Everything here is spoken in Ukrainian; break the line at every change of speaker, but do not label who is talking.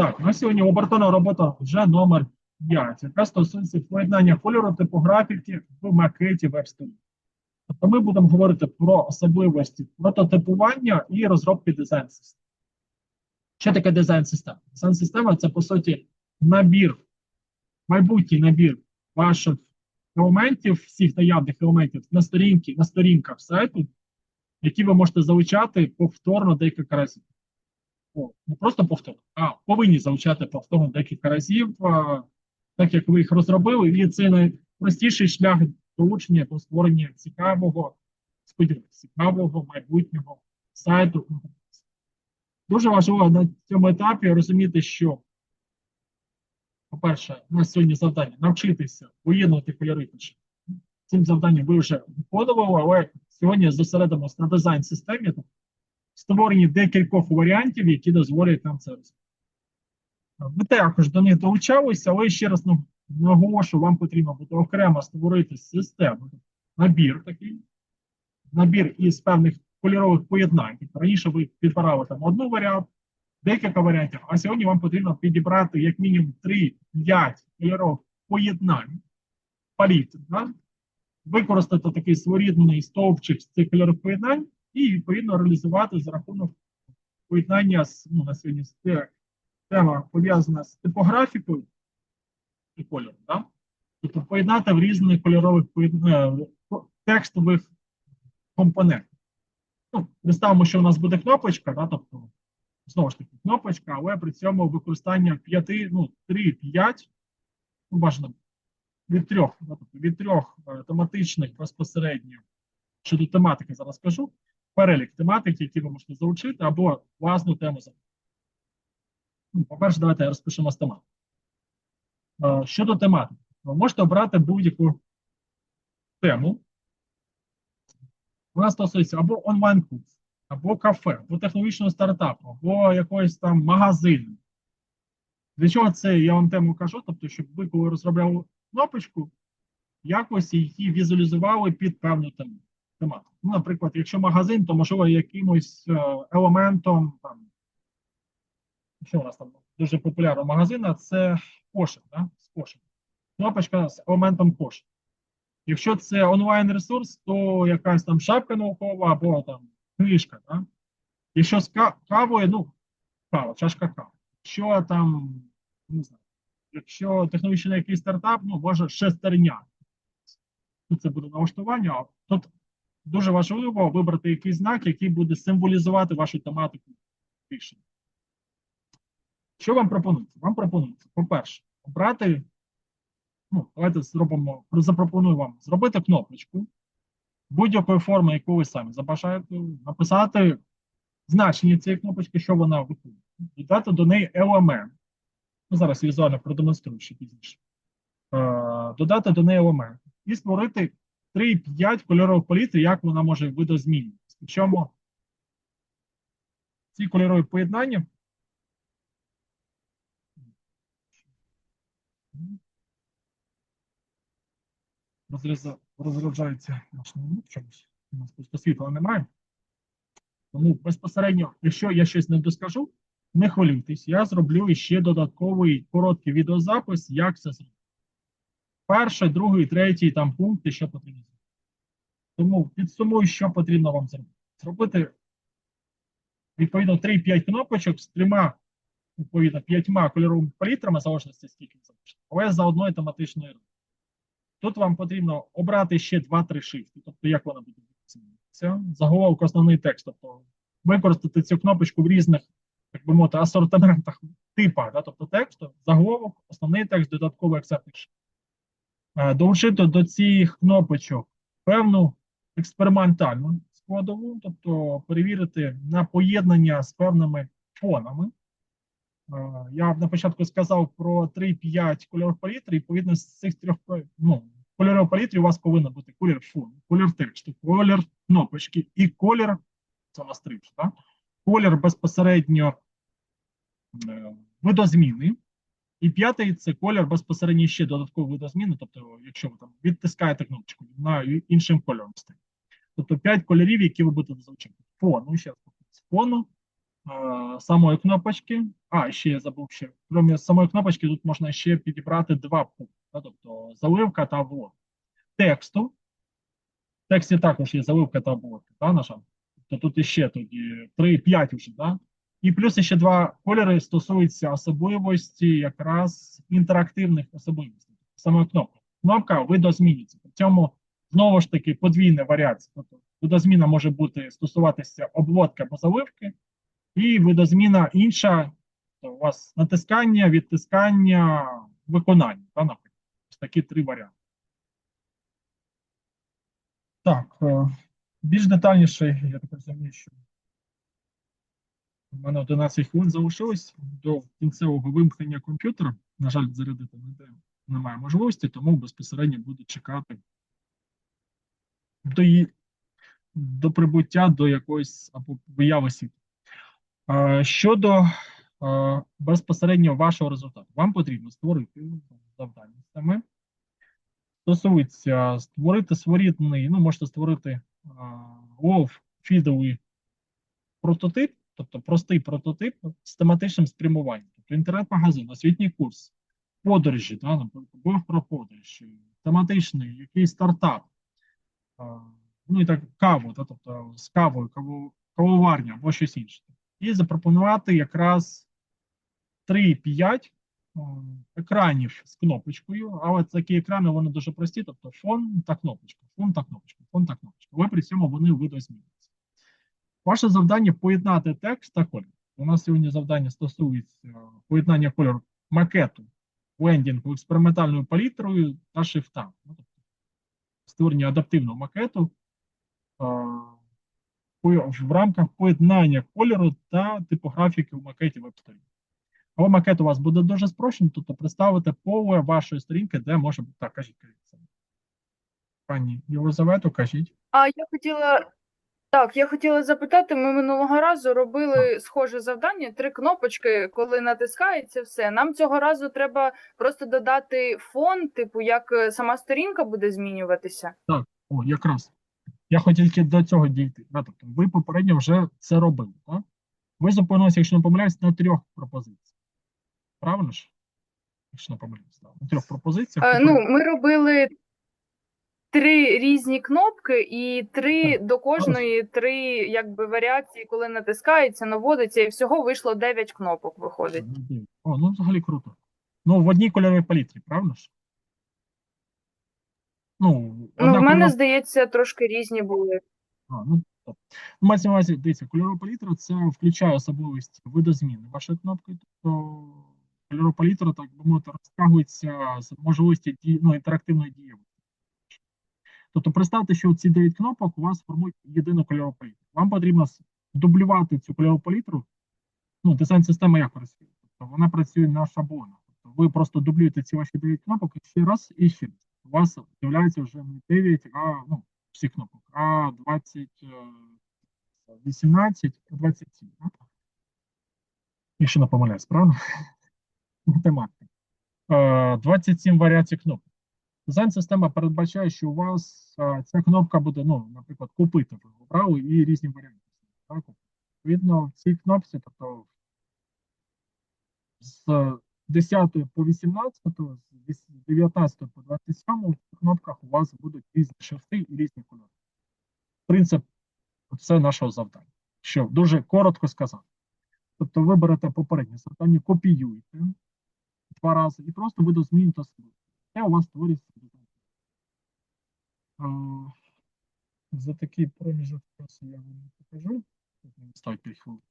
Так, на сьогодні обертона робота вже номер 5, яка стосується поєднання кольору типографіки в макеті веб-студії. Тобто ми будемо говорити про особливості прототипування і розробки дизайн-систем. Що таке дизайн-система? Дизайн-система це, по суті, набір, майбутній набір ваших елементів, всіх наявних елементів на сторінки, на сторінках сайту, які ви можете залучати повторно декілька разів. Не просто повторно, а повинні залучати повторно декілька разів, так як ви їх розробили, і це найпростіший шлях долучення до створення цікавого, сподіваюся, цікавого майбутнього сайту. Дуже важливо на цьому етапі розуміти, що, по-перше, у нас сьогодні завдання навчитися поєднувати кольори. Цим завданням ви вже виконували, але сьогодні зосередимося на дизайн-системі, створені декількох варіантів, які дозволять нам це робити. Ви також до них долучалися, але ще раз ну, наголошую, вам потрібно буде окремо створити систему, набір такий, набір із певних кольорових поєднань. Раніше ви підбирали там одну варіант, декілька варіантів, а сьогодні вам потрібно підібрати як мінімум 3-5 кольорових поєднань, паліт, да? використати такий своєрідний стовпчик з цих кольорових поєднань і відповідно реалізувати за рахунок поєднання з ну, на сьогодні з тема пов'язана з типографікою і кольором. Да? Тобто поєднати в різних кольорових е, текстових компонентах. Ну, представимо, що у нас буде кнопочка, да? тобто знову ж таки кнопочка, але при цьому використання п'яти, ну, 3-5, ну, бажано від трьох, да? тобто від трьох е, тематичних безпосередньо щодо тематики зараз скажу, перелік тематик, які ви можете залучити, або власну тему. за- Ну, По-перше, давайте розпишемо з тематики. Е, Щодо тематики, ви можете обрати будь-яку тему. Вона стосується або онлайн-курс, або кафе, або технологічного стартапу, або якогось там магазину. Для чого це я вам тему кажу? Тобто, щоб ви, коли розробляли кнопочку, якось її візуалізували під певну тему тематику. Ну, наприклад, якщо магазин, то можливо якимось е, елементом там. Що у нас там дуже популярна магазина, це кошик, да? з кошик. Кнопочка з елементом кошик. Якщо це онлайн-ресурс, то якась там шапка наукова або там книжка. Да? Якщо з кавою, ну, кава, чашка кави. Якщо там, не знаю, якщо технологічний якийсь стартап, ну, може шестерня. Тут це буде налаштування. Тут дуже важливо вибрати якийсь знак, який буде символізувати вашу тематику рішення. Що вам пропонується? Вам пропонується, по-перше, обрати, ну, давайте зробимо, запропоную вам зробити кнопочку будь-якої форми, яку ви самі забажаєте, написати значення цієї кнопочки, що вона виконує, додати до неї елемент. Ну, зараз візуально продемонструю ще пізніше. Е, додати до неї елемент і створити 3-5 кольорових палітр, як вона може видозмінюватися. Причому ці кольорові поєднання розряджається чомусь. У нас просто світла немає. Тому безпосередньо, якщо я щось не доскажу, не хвилюйтесь, я зроблю ще додатковий короткий відеозапис, як це зробити. Перший, другий, третій там пункти, що потрібно зробити. Тому підсумую, що потрібно вам зробити. Зробити відповідно 3-5 кнопочок з трьома, відповідно, п'ятьма кольоровими палітрами, залежності скільки ви але за одною тематичною рукою. Тут вам потрібно обрати ще 2-3 шрифти, тобто як вона буде змінюватися. Заголовок основний текст, тобто використати цю кнопочку в різних, як би мовити, асортиментах типах, да, тобто тексту, заголовок, основний текст, додатковий акцентний шрифт. Е, Долучити до цих кнопочок певну експериментальну складову, тобто перевірити на поєднання з певними фонами. Е, Я на початку сказав про 3-5 кольорових палітр, і відповідно з цих трьох ну, кольорових палітр у вас повинен бути колір фону, колір тексту, колір кнопочки і колір, це у нас колір безпосередньо е, видозміни. І п'ятий це колір безпосередньо ще додатковий видозміни, тобто, якщо ви там відтискаєте кнопочку, і- іншим кольором стає. Тобто 5 кольорів, які ви будете залучати. Фону, ще раз фону, е, самої кнопочки. А, ще я забув ще. Крім самої кнопочки, тут можна ще підібрати два пункти, да, тобто заливка та обводка. Тексту. В тексті також є заливка та обводка, да, на жаль. Тобто тут іще тоді 3-5 вже, да? І плюс ще два кольори стосуються особливості якраз інтерактивних особливостей. Саме кнопка. Кнопка видозмінюється. При цьому знову ж таки подвійна варіація. Тобто видозміна може бути стосуватися обводки або заливки, і видозміна інша. То у вас натискання, відтискання, виконання. Та, наприклад. Такі три варіанти. Так, е, більш детальніше, я так розумію, що у мене 11 хвилин залишилось до кінцевого вимкнення комп'ютера. На жаль, зарядити немає можливості, тому безпосередньо буду чекати до, її, до прибуття до якоїсь або вияви світу. Щодо безпосередньо вашого результату, вам потрібно створити завдання саме. Стосується створити своєрідний, ну, можете створити лов фідовий прототип, тобто простий прототип з тематичним спрямуванням. Тобто інтернет-магазин, освітній курс, подорожі, да, був про подорожі, тематичний, якийсь стартап, ну і так каву, да, тобто з кавою, каву, кавоварня або щось інше. І запропонувати якраз 3-5 екранів з кнопочкою, але такі екрани вони дуже прості, тобто фон та кнопочка, фон та кнопочка, фон та кнопочка. Але при цьому вони видозмінюються. Ваше завдання поєднати текст та колір. У нас сьогодні завдання стосується поєднання кольору макету, лендінгу, експериментальною палітрою та шрифтами. Ну, тобто створення адаптивного макету в рамках поєднання кольору та типографіки в макеті веб-сторінки. Але макет у вас буде дуже спрощений, тобто представити поле вашої сторінки, де може бути. Так, кажіть, кажіть. Пані Єлизавету, кажіть.
А я хотіла. Так, я хотіла запитати, ми минулого разу робили схоже завдання, три кнопочки, коли натискається все. Нам цього разу треба просто додати фон, типу, як е, сама сторінка буде змінюватися.
Так, О, якраз. Я хотів тільки до цього дійти. Да, тобто ви попередньо вже це робили, так? Ви зупинилися, якщо не помиляюсь, на трьох пропозиціях. Правильно ж? Якщо не помиляюсь, да. на трьох пропозиціях.
Е, ну, ми робили три різні кнопки, і три до кожної три якби варіації, коли натискається, наводиться, і всього вийшло дев'ять кнопок. Виходить.
О, ну взагалі круто. Ну, в одній кольоровій палітрі, правильно ж? Ну,
Ну, в мене
кольорова-
здається, трошки різні були.
А, ну, так. Ну, мається на увазі, дивіться, кольорова палітра це включає особливості видозміни вашої кнопки. Тобто кольорова палітра, так би мовити, розтягується з можливості дії, ну, інтерактивної дії. Тобто представте, що ці 9 кнопок у вас формують єдину кольорову палітру. Вам потрібно дублювати цю кольорову палітру. Ну, дизайн-система як працює? Тобто вона працює на шаблонах. Тобто ви просто дублюєте ці ваші 9 кнопок і ще раз і ще раз. У вас з'являється вже не 9, а ну, всі кнопок, а 20, е, 18, 27. да? Якщо не помиляюсь, правильно? Математика. Е, 27 варіацій кнопок. Дизайн-система передбачає, що у вас е, ця кнопка буде, ну, наприклад, купити ви обрали і різні варіанти. Так? Відповідно, в цій кнопці, тобто з 10 по 18, з 19 по 27 в кнопках у вас будуть різні шрифти і різні кольори. Принцип це нашого завдання. Що дуже коротко сказати. Тобто ви берете попереднє завдання, копіюєте два рази і просто видозмінюєте собі. Це у вас створюється За такий проміжок часу я вам не покажу. Ставить 5 хвилин.